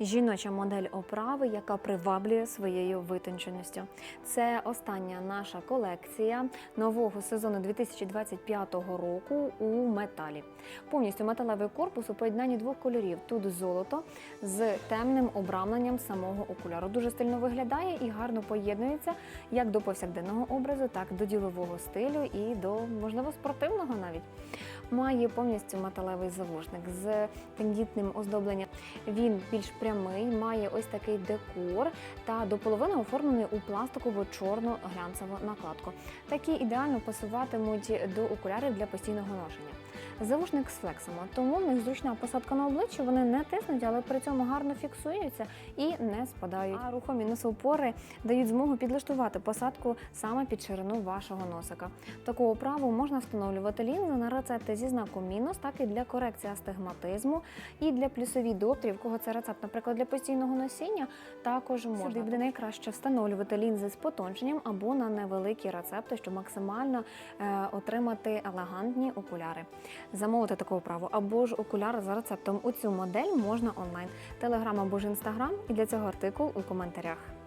Жіноча модель оправи, яка приваблює своєю витонченістю. Це остання наша колекція нового сезону 2025 року у металі. Повністю металевий корпус у поєднанні двох кольорів. Тут золото з темним обрамленням самого окуляру. Дуже стильно виглядає і гарно поєднується як до повсякденного образу, так до ділового стилю і до можливо спортивного навіть. Має повністю металевий завушник з тендітним оздобленням. Він більш прямий, має ось такий декор та до половини оформлений у пластикову чорну глянцеву накладку. Такі ідеально пасуватимуть до окулярів для постійного ношення. Завушник з флексами, тому в них зручна посадка на обличчя, вони не тиснуть, але при цьому гарно фіксуються і не спадають. А рухомі носоупори дають змогу підлаштувати посадку саме під ширину вашого носика. Таку оправу можна встановлювати лінзи на рецепти зі знаком мінус, так і для корекції астигматизму, і для плюсові докторів, кого це рецепт, наприклад, для постійного носіння, також можна. Сюди буде найкраще встановлювати лінзи з потонченням або на невеликі рецепти, щоб максимально е, отримати елегантні окуляри. Замовити таку оправу або ж окуляр за рецептом у цю модель можна онлайн, телеграм або ж інстаграм, і для цього артикул у коментарях.